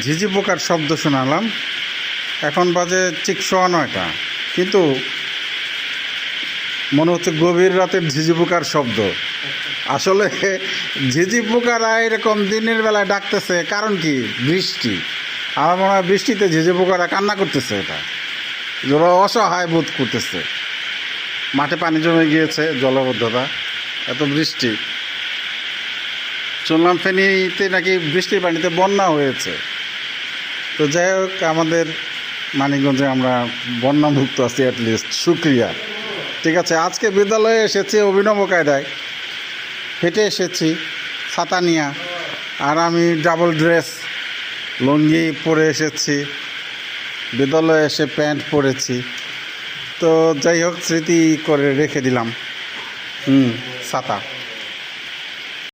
ঝিঝি পোকার শব্দ শোনালাম। এখন বাজে ঠিক সোয়া নয়টা। কিন্তু মনে হচ্ছে গভীর রাতের ঝিঝি পোকার শব্দ। আসলে ঝিঝি পোকারা এরকম দিনের বেলায় ডাকতেছে, কারণ কি? বৃষ্টি। আমার মনে হয় বৃষ্টিতে ঝিঝি পোকারা কান্না করতেছে এটা। ওরা অসহায় বোধ করতেছে। মাঠে পানি জমে গিয়েছে জলবদ্ধতা, এত বৃষ্টি। শুনলাম ফেনীতে নাকি বৃষ্টির পানিতে বন্যা হয়েছে। তো যাই হোক, আমাদের মানিকগঞ্জে আমরা বন্যামুক্ত আছি অ্যাটলিস্ট সুক্রিয়া। ঠিক আছে, আজকে বিদ্যালয়ে এসেছি অভিনব কায়দায়। হেঁটে এসেছি, ছাতা নিয়া। আর আমি ডাবল ড্রেস, লুঙ্গি পরে এসেছি, বিদ্যালয়ে এসে প্যান্ট পরেছি। তো যাই হোক, স্মৃতি করে রেখে দিলাম। হুম, ছাতা।